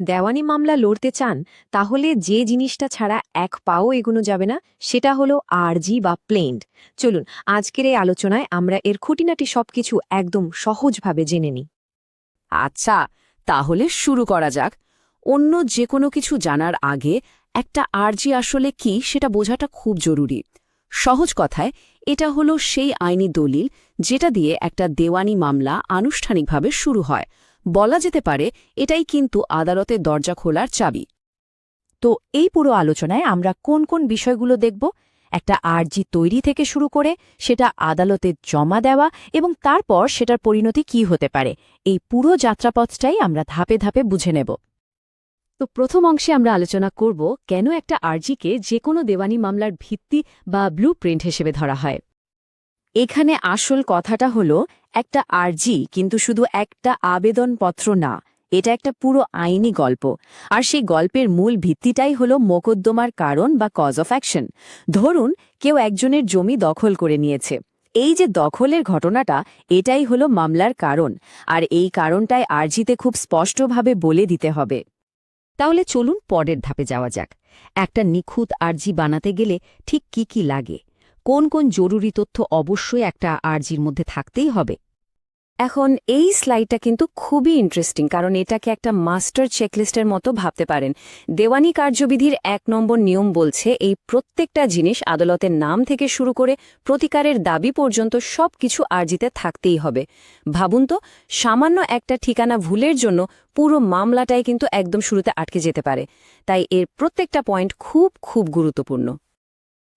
দেওয়ানি মামলা লড়তে চান, তাহলে যে জিনিসটা ছাড়া এক পাও এগোনো যাবে না, সেটা হলো আরজি বা প্লেন্ড চলুন, আজকের এই আলোচনায় আমরা এর খুঁটিনাটি সবকিছু একদম সহজভাবে জেনে নিই। আচ্ছা তাহলে শুরু করা যাক। অন্য যে কোনো কিছু জানার আগে একটা আরজি আসলে কি সেটা বোঝাটা খুব জরুরি। সহজ কথায়, এটা হলো সেই আইনি দলিল যেটা দিয়ে একটা দেওয়ানি মামলা আনুষ্ঠানিকভাবে শুরু হয়। বলা যেতে পারে এটাই কিন্তু আদালতের দরজা খোলার চাবি। তো এই পুরো আলোচনায় আমরা কোন কোন বিষয়গুলো দেখব, একটা আরজি তৈরি থেকে শুরু করে সেটা আদালতে জমা দেওয়া এবং তারপর সেটার পরিণতি কি হতে পারে, এই পুরো যাত্রাপথটাই আমরা ধাপে ধাপে বুঝে নেব। তো প্রথম অংশে আমরা আলোচনা করব কেন একটা আরজিকে যে কোনো দেওয়ানি মামলার ভিত্তি বা ব্লু হিসেবে ধরা হয়। এখানে আসল কথাটা হলো, একটা আরজি কিন্তু শুধু একটা আবেদনপত্র না, এটা একটা পুরো আইনি গল্প। আর সেই গল্পের মূল ভিত্তিটাই হলো মোকদ্দমার কারণ বা কজ অফ অ্যাকশন ধরুন, কেউ একজনের জমি দখল করে নিয়েছে। এই যে দখলের ঘটনাটা, এটাই হলো মামলার কারণ। আর এই কারণটাই আরজিতে খুব স্পষ্টভাবে বলে দিতে হবে। তাহলে চলুন পরের ধাপে যাওয়া যাক। একটা নিখুঁত আরজি বানাতে গেলে ঠিক কি কি লাগে? কোন কোন জরুরি তথ্য অবশ্যই একটা আর্জির মধ্যে থাকতেই হবে। এখন এই স্লাইডটা কিন্তু খুবই ইন্টারেস্টিং কারণ এটাকে একটা মাস্টার চেকলিস্টের মতো ভাবতে পারেন। দেওয়ানি কার্যবিধির এক নম্বর নিয়ম বলছে, এই প্রত্যেকটা জিনিস আদালতের নাম থেকে শুরু করে প্রতিকারের দাবি পর্যন্ত সব কিছু আর্জিতে থাকতেই হবে। ভাবুন তো, সামান্য একটা ঠিকানা ভুলের জন্য পুরো মামলাটাই কিন্তু একদম শুরুতে আটকে যেতে পারে। তাই এর প্রত্যেকটা পয়েন্ট খুব খুব গুরুত্বপূর্ণ।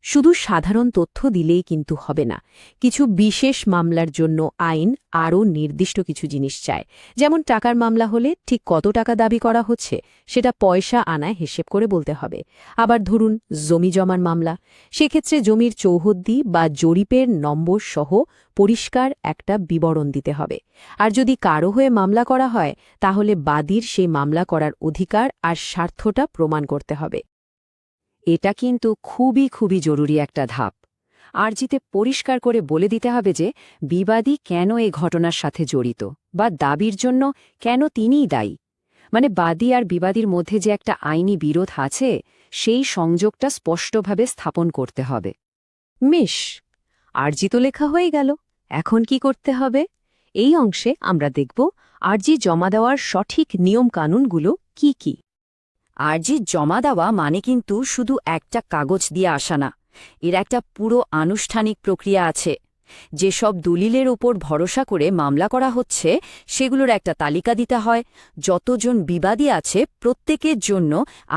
শুধু সাধারণ তথ্য দিলেই কিন্তু হবে না। কিছু বিশেষ মামলার জন্য আইন আরও নির্দিষ্ট কিছু জিনিস চায়। যেমন টাকার মামলা হলে ঠিক কত টাকা দাবি করা হচ্ছে, সেটা পয়সা আনায় হিসেব করে বলতে হবে। আবার ধরুন, জমি জমার মামলা। সেক্ষেত্রে জমির চৌহদ্দি বা জরিপের নম্বর সহ পরিষ্কার একটা বিবরণ দিতে হবে। আর যদি কারও হয়ে মামলা করা হয়, তাহলে বাদীর সেই মামলা করার অধিকার আর স্বার্থটা প্রমাণ করতে হবে। এটা কিন্তু খুবই খুবই জরুরি একটা ধাপ। আরজিতে পরিষ্কার করে বলে দিতে হবে যে, বিবাদী কেন এই ঘটনার সাথে জড়িত? বা দাবির জন্য কেন তিনিই দায়ী? মানে বাদী আর বিবাদীর মধ্যে যে একটা আইনি বিরোধ আছে, সেই সংযোগটা স্পষ্টভাবে স্থাপন করতে হবে। মিশ, আরজি তো লেখা হয়ে গেল। এখন কি করতে হবে? এই অংশে আমরা দেখব আরজি জমা দেওয়ার সঠিক নিয়মকানুনগুলো কি কি। আরজি জমা দেওয়া মানে কিন্তু শুধু একটা কাগজ দিয়ে আসা না, এর একটা পুরো আনুষ্ঠানিক প্রক্রিয়া আছে। যেসব দলিলের ওপর ভরসা করে মামলা করা হচ্ছে, সেগুলোর একটা তালিকা দিতে হয়, যতজন বিবাদী আছে প্রত্যেকের জন্য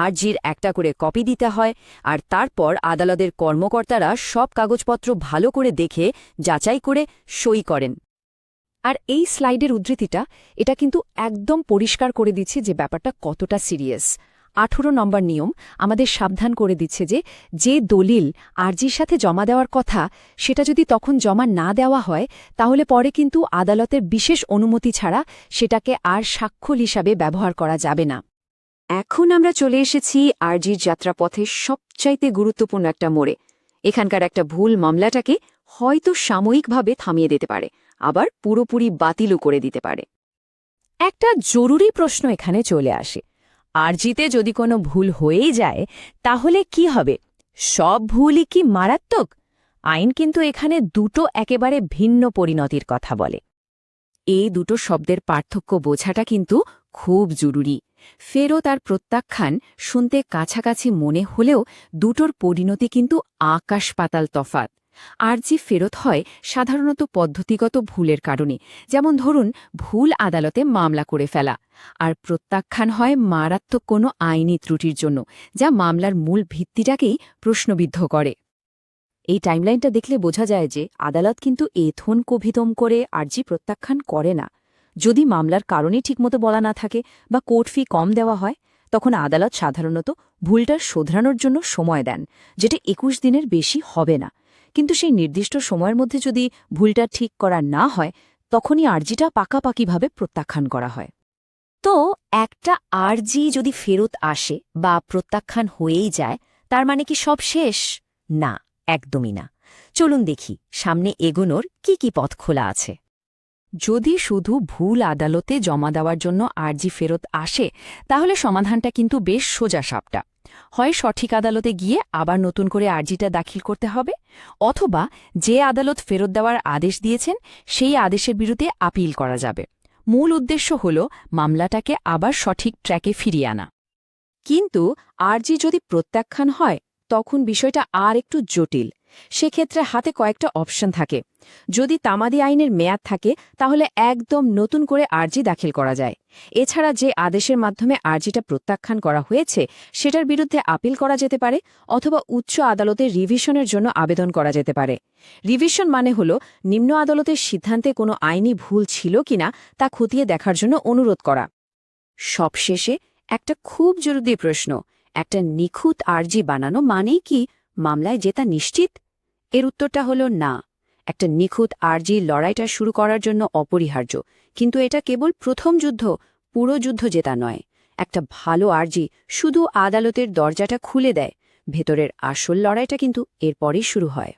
আরজির একটা করে কপি দিতে হয়, আর তারপর আদালতের কর্মকর্তারা সব কাগজপত্র ভালো করে দেখে, যাচাই করে সই করেন। আর এই স্লাইডের উদ্ধৃতিটা, এটা কিন্তু একদম পরিষ্কার করে দিচ্ছে যে ব্যাপারটা কতটা সিরিয়াস। আঠেরো নম্বর নিয়ম আমাদের সাবধান করে দিচ্ছে যে যে দলিল আরজির সাথে জমা দেওয়ার কথা সেটা যদি তখন জমা না দেওয়া হয়, তাহলে পরে কিন্তু আদালতের বিশেষ অনুমতি ছাড়া সেটাকে আর সাক্ষর হিসাবে ব্যবহার করা যাবে না। এখন আমরা চলে এসেছি আরজির যাত্রাপথের সবচাইতে গুরুত্বপূর্ণ একটা মোড়ে। এখানকার একটা ভুল মামলাটাকে হয়তো সাময়িকভাবে থামিয়ে দিতে পারে, আবার পুরোপুরি বাতিলও করে দিতে পারে। একটা জরুরি প্রশ্ন এখানে চলে আসে। আরজিতে যদি কোনো ভুল হয়েই যায়, তাহলে কি হবে? সব ভুলই কি মারাত্মক? আইন কিন্তু এখানে দুটো একেবারে ভিন্ন পরিণতির কথা বলে। এই দুটো শব্দের পার্থক্য বোঝাটা কিন্তু খুব জরুরি। ফেরত আর প্রত্যাখ্যান শুনতে কাছাকাছি মনে হলেও দুটোর পরিণতি কিন্তু আকাশ পাতাল তফাত আরজি ফেরত হয় সাধারণত পদ্ধতিগত ভুলের কারণে, যেমন ধরুন ভুল আদালতে মামলা করে ফেলা। আর প্রত্যাখ্যান হয় মারাত্মক কোনো আইনি ত্রুটির জন্য, যা মামলার মূল ভিত্তিটাকেই প্রশ্নবিদ্ধ করে। এই টাইমলাইনটা দেখলে বোঝা যায় যে আদালত কিন্তু এথন কভিতম করে আর্জি প্রত্যাখ্যান করে না। যদি মামলার কারণেই ঠিকমতো বলা না থাকে বা কোর্ট ফি কম দেওয়া হয়, তখন আদালত সাধারণত ভুলটা শোধরানোর জন্য সময় দেন, যেটা একুশ দিনের বেশি হবে না। কিন্তু সেই নির্দিষ্ট সময়ের মধ্যে যদি ভুলটা ঠিক করা না হয়, তখনই আর্জিটা পাকাপাকিভাবে প্রত্যাখ্যান করা হয়। তো একটা আর্জি যদি ফেরত আসে বা প্রত্যাখ্যান হয়েই যায়, তার মানে কি সব শেষ? না, একদমই না। চলুন দেখি, সামনে এগোনোর কি কি পথ খোলা আছে। যদি শুধু ভুল আদালতে জমা দেওয়ার জন্য আর্জি ফেরত আসে, তাহলে সমাধানটা কিন্তু বেশ সোজা সাপটা। হয় সঠিক আদালতে গিয়ে আবার নতুন করে আর্জিটা দাখিল করতে হবে, অথবা যে আদালত ফেরত দেওয়ার আদেশ দিয়েছেন, সেই আদেশের বিরুদ্ধে আপিল করা যাবে। মূল উদ্দেশ্য হল মামলাটাকে আবার সঠিক ট্র্যাকে ফিরিয়ে আনা। কিন্তু আর্জি যদি প্রত্যাখ্যান হয়, তখন বিষয়টা আর একটু জটিল। সেক্ষেত্রে হাতে কয়েকটা অপশন থাকে। যদি তামাদি আইনের মেয়াদ থাকে, তাহলে একদম নতুন করে আর্জি দাখিল করা যায়। এছাড়া যে আদেশের মাধ্যমে আর্জিটা প্রত্যাখ্যান করা হয়েছে, সেটার বিরুদ্ধে আপিল করা যেতে পারে অথবা উচ্চ আদালতে রিভিশনের জন্য আবেদন করা যেতে পারে। রিভিশন মানে হল, নিম্ন আদালতের সিদ্ধান্তে কোনো আইনি ভুল ছিল কিনা তা খতিয়ে দেখার জন্য অনুরোধ করা। সবশেষে একটা খুব জরুরি প্রশ্ন, একটা নিখুঁত আর্জি বানানো মানেই কি? মামলায় জেতা নিশ্চিত? এর উত্তরটা হল না। একটা নিখুঁত আরজি লড়াইটা শুরু করার জন্য অপরিহার্য। কিন্তু এটা কেবল প্রথম যুদ্ধ, পুরো যুদ্ধ জেতা নয়। একটা ভালো আরজি শুধু আদালতের দরজাটা খুলে দেয়। ভেতরের আসল লড়াইটা কিন্তু এরপরই শুরু হয়।